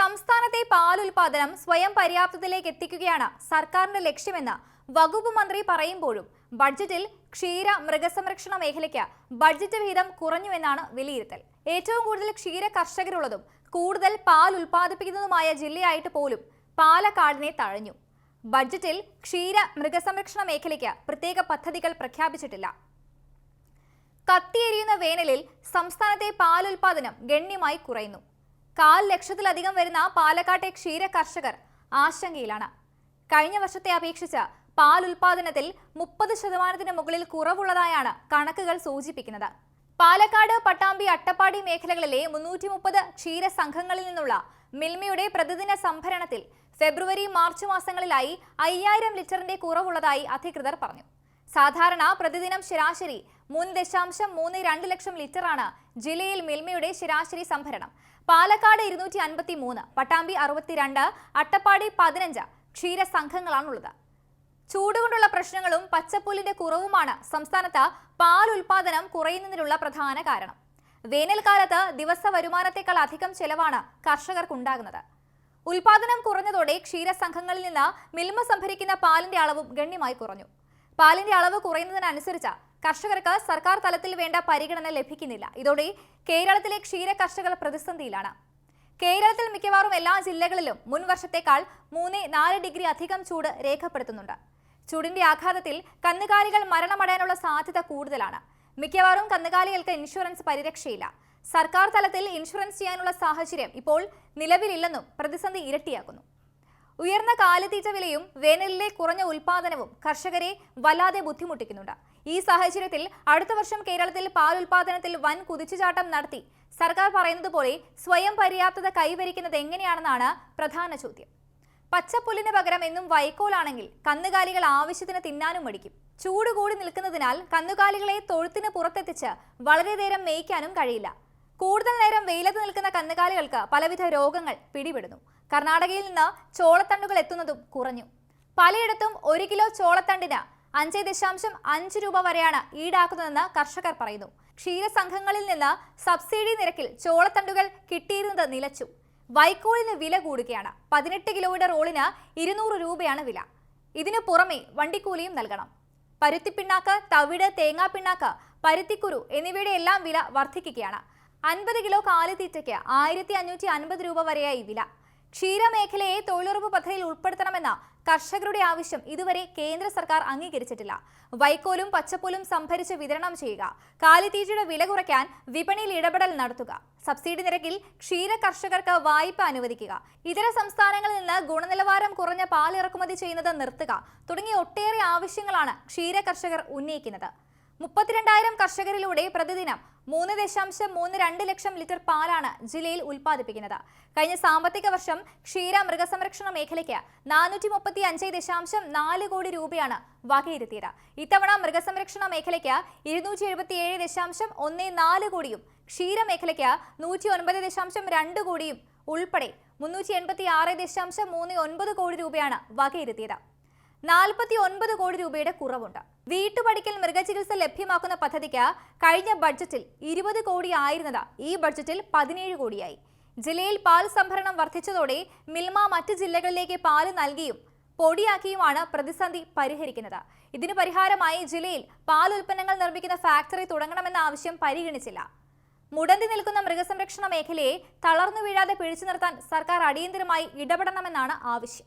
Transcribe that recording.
സംസ്ഥാനത്തെ പാൽ ഉൽപാദനം സ്വയം പര്യാപ്തത്തിലേക്ക് എത്തിക്കുകയാണ് സർക്കാരിന്റെ ലക്ഷ്യമെന്ന് വകുപ്പ് മന്ത്രി പറയുമ്പോഴും ബഡ്ജറ്റിൽ ക്ഷീര മൃഗസംരക്ഷണ മേഖലയ്ക്ക് ബഡ്ജറ്റ് വിഹിതം കുറഞ്ഞുവെന്നാണ് വിലയിരുത്തൽ. ഏറ്റവും കൂടുതൽ ക്ഷീര കർഷകരുള്ളതും കൂടുതൽ പാൽ ഉൽപ്പാദിപ്പിക്കുന്നതുമായ ജില്ലയായിട്ട് പോലും പാലക്കാടിനെ തഴഞ്ഞു. ബഡ്ജറ്റിൽ ക്ഷീര മൃഗസംരക്ഷണ മേഖലയ്ക്ക് പ്രത്യേക പദ്ധതികൾ പ്രഖ്യാപിച്ചിട്ടില്ല. കത്തിയെരിയുന്ന വേനലിൽ സംസ്ഥാനത്തെ പാൽ ഉൽപാദനം ഗണ്യമായി കുറയുന്നു. കാൽ ലക്ഷത്തിലധികം വരുന്ന പാലക്കാട്ടെ ക്ഷീര കർഷകർ ആശങ്കയിലാണ്. കഴിഞ്ഞ വർഷത്തെ അപേക്ഷിച്ച് പാൽ ഉൽപാദനത്തിൽ മുപ്പത് ശതമാനത്തിന് മുകളിൽ കുറവുള്ളതായാണ് കണക്കുകൾ സൂചിപ്പിക്കുന്നത്. പാലക്കാട് പട്ടാമ്പി അട്ടപ്പാടി മേഖലകളിലെ മുന്നൂറ്റി മുപ്പത് ക്ഷീര സംഘങ്ങളിൽ നിന്നുള്ള മിൽമയുടെ പ്രതിദിന സംഭരണത്തിൽ ഫെബ്രുവരി മാർച്ച് മാസങ്ങളിലായി അയ്യായിരം ലിറ്ററിന്റെ കുറവുള്ളതായി അധികൃതർ പറഞ്ഞു. സാധാരണ പ്രതിദിനം ശരാശരി മൂന്ന് ദശാംശം മൂന്ന് രണ്ട് ലക്ഷം ലിറ്ററാണ് ജില്ലയിൽ മിൽമയുടെ ശരാശരി സംഭരണം. പാലക്കാട് ഇരുന്നൂറ്റി അൻപത്തി മൂന്ന് പട്ടാമ്പി അറുപത്തിരണ്ട് അട്ടപ്പാടി പതിനഞ്ച് ക്ഷീരസംഘങ്ങളാണുള്ളത് ചൂടുകൊണ്ടുള്ള പ്രശ്നങ്ങളും പച്ചപ്പുല്ലിന്റെ കുറവുമാണ് സംസ്ഥാനത്ത് പാൽ ഉൽപാദനം കുറയുന്നതിനുള്ള പ്രധാന കാരണം. വേനൽക്കാലത്ത് ദിവസ വരുമാനത്തെക്കാൾ അധികം ചെലവാണ് കർഷകർക്കുണ്ടാകുന്നത്. ഉൽപാദനം കുറഞ്ഞതോടെ ക്ഷീരസംഘങ്ങളിൽ നിന്ന് മിൽമ സംഭരിക്കുന്ന പാലിന്റെ അളവും ഗണ്യമായി കുറഞ്ഞു. പാലിന്റെ അളവ് കുറയുന്നതിനനുസരിച്ച് കർഷകർക്ക് സർക്കാർ തലത്തിൽ വേണ്ട പരിഗണന ലഭിക്കുന്നില്ല. ഇതോടെ കേരളത്തിലെ ക്ഷീര കർഷകർ പ്രതിസന്ധിയിലാണ്. കേരളത്തിൽ മിക്കവാറും എല്ലാ ജില്ലകളിലും മുൻ വർഷത്തേക്കാൾ മൂന്ന് നാല് ഡിഗ്രി അധികം ചൂട് രേഖപ്പെടുത്തുന്നുണ്ട്. ചൂടിന്റെ ആഘാതത്തിൽ കന്നുകാലികൾ മരണമടയാനുള്ള സാധ്യത കൂടുതലാണ്. മിക്കവാറും കന്നുകാലികൾക്ക് ഇൻഷുറൻസ് പരിരക്ഷയില്ല. സർക്കാർ തലത്തിൽ ഇൻഷുറൻസ് ചെയ്യാനുള്ള സാഹചര്യം ഇപ്പോൾ നിലവിലില്ലെന്നും പ്രതിസന്ധി ഇരട്ടിയാക്കുന്നു. ഉയർന്ന കാലിത്തീറ്റ വിലയും വേനലിലെ കുറഞ്ഞ ഉൽപാദനവും കർഷകരെ വല്ലാതെ ബുദ്ധിമുട്ടിക്കുന്നുണ്ട്. ഈ സാഹചര്യത്തിൽ അടുത്ത വർഷം കേരളത്തിൽ പാൽ ഉൽപാദനത്തിൽ വൻ കുതിച്ചുചാട്ടം നടത്തി. സർക്കാർ പറയുന്നത് പോലെ സ്വയം പര്യാപ്തത കൈവരിക്കുന്നത് എങ്ങനെയാണെന്നാണ് പ്രധാന ചോദ്യം. പച്ചപ്പുല്ലിന് പകരം എന്നും വൈക്കോലാണെങ്കിൽ കന്നുകാലികൾ ആവശ്യത്തിന് തിന്നാനും മടിക്കും. ചൂട് കൂടി നിൽക്കുന്നതിനാൽ കന്നുകാലികളെ തൊഴുത്തിന് പുറത്തെത്തിച്ച് വളരെ നേരം മേയ്ക്കാനും കഴിയില്ല. കൂടുതൽ നേരം വെയിലത്ത് നിൽക്കുന്ന കന്നുകാലികൾക്ക് പലവിധ രോഗങ്ങൾ പിടിപെടുന്നു. കർണാടകയിൽ നിന്ന് ചോളത്തണ്ടുകൾ എത്തുന്നതും കുറഞ്ഞു. പലയിടത്തും ഒരു കിലോ ചോളത്തണ്ടിന് അഞ്ച് ദശാംശം അഞ്ച് രൂപ വരെയാണ് ഈടാക്കുന്നതെന്ന് കർഷകർ പറയുന്നു. ക്ഷീരസംഘങ്ങളിൽ നിന്ന് സബ്സിഡി നിരക്കിൽ ചോളത്തണ്ടുകൾ കിട്ടിയിരുന്നത് നിലച്ചു. വൈക്കോലിന് വില കൂടുകയാണ്. പതിനെട്ട് കിലോയുടെ റോളിന് ഇരുന്നൂറ് രൂപയാണ് വില. ഇതിനു പുറമെ വണ്ടിക്കൂലിയും നൽകണം. പരുത്തിപ്പിണ്ണാക്ക് തവിട് തേങ്ങാപ്പിണ്ണാക്ക് പരുത്തിക്കുരു എന്നിവയുടെ എല്ലാം വില വർദ്ധിക്കുകയാണ്. അൻപത് കിലോ കാലിത്തീറ്റയ്ക്ക് ആയിരത്തി അഞ്ഞൂറ്റി അൻപത് രൂപ വരെയായി വില. ക്ഷീരമേഖലയെ തൊഴിലുറപ്പ് പദ്ധതിയിൽ ഉൾപ്പെടുത്തണമെന്ന കർഷകരുടെ ആവശ്യം ഇതുവരെ കേന്ദ്ര സർക്കാർ അംഗീകരിച്ചിട്ടില്ല. വൈക്കോലും പച്ചപ്പുലും സംഭരിച്ച് വിതരണം ചെയ്യുക കാലിത്തീറ്റയുടെ വില കുറയ്ക്കാൻ വിപണിയിൽ ഇടപെടൽ നടത്തുക സബ്സിഡി നിരക്കിൽ ക്ഷീര കർഷകർക്ക് വായ്പ അനുവദിക്കുക ഇതര സംസ്ഥാനങ്ങളിൽ നിന്ന് ഗുണനിലവാരം കുറഞ്ഞ പാൽ ഇറക്കുമതി ചെയ്യുന്നത് നിർത്തുക തുടങ്ങിയ ഒട്ടേറെ ആവശ്യങ്ങളാണ് ക്ഷീര കർഷകർ ഉന്നയിക്കുന്നത്. മുപ്പത്തിരണ്ടായിരം കർഷകരിലൂടെ പ്രതിദിനം മൂന്ന് ദശാംശം മൂന്ന് രണ്ട് ലക്ഷം ലിറ്റർ പാലാണ് ജില്ലയിൽ ഉൽപ്പാദിപ്പിക്കുന്നത്. കഴിഞ്ഞ സാമ്പത്തിക വർഷം ക്ഷീര മൃഗസംരക്ഷണ മേഖലയ്ക്ക് നാനൂറ്റി മുപ്പത്തി അഞ്ച് ദശാംശം നാല് കോടി രൂപയാണ് വകയിരുത്തിയത്. ഇത്തവണ മൃഗസംരക്ഷണ മേഖലയ്ക്ക് ഇരുന്നൂറ്റി എഴുപത്തി ഏഴ് ദശാംശം ഒന്ന് നാല് കോടിയും ക്ഷീരമേഖലയ്ക്ക് നൂറ്റി ഒൻപത് ദശാംശം രണ്ട് കോടിയും ഉൾപ്പെടെ മുന്നൂറ്റി എൺപത്തി ആറ് ദശാംശം മൂന്ന് ഒൻപത് കോടി രൂപയാണ് വകയിരുത്തിയത്. നാൽപ്പത്തി ഒൻപത് കോടി രൂപയുടെ കുറവുണ്ട്. വീട്ടുപടിക്കൽ മൃഗചികിത്സ ലഭ്യമാക്കുന്ന പദ്ധതിക്ക് കഴിഞ്ഞ ബഡ്ജറ്റിൽ ഇരുപത് കോടി ആയിരുന്നത് ഈ ബഡ്ജറ്റിൽ പതിനേഴ് കോടിയായി. ജില്ലയിൽ പാൽ സംഭരണം വർദ്ധിച്ചതോടെ മിൽമ മറ്റ് ജില്ലകളിലേക്ക് പാൽ നൽകിയും പൊടിയാക്കിയുമാണ് പ്രതിസന്ധി പരിഹരിക്കുന്നത്. ഇതിന് പരിഹാരമായി ജില്ലയിൽ പാൽ ഉൽപ്പന്നങ്ങൾ നിർമ്മിക്കുന്ന ഫാക്ടറി തുടങ്ങണമെന്ന ആവശ്യം പരിഗണിച്ചില്ല. മുടന്തി നിൽക്കുന്ന മൃഗസംരക്ഷണ മേഖലയെ തളർന്നു വീഴാതെ പിടിച്ചു നിർത്താൻ സർക്കാർ അടിയന്തരമായി ഇടപെടണമെന്നാണ് ആവശ്യം.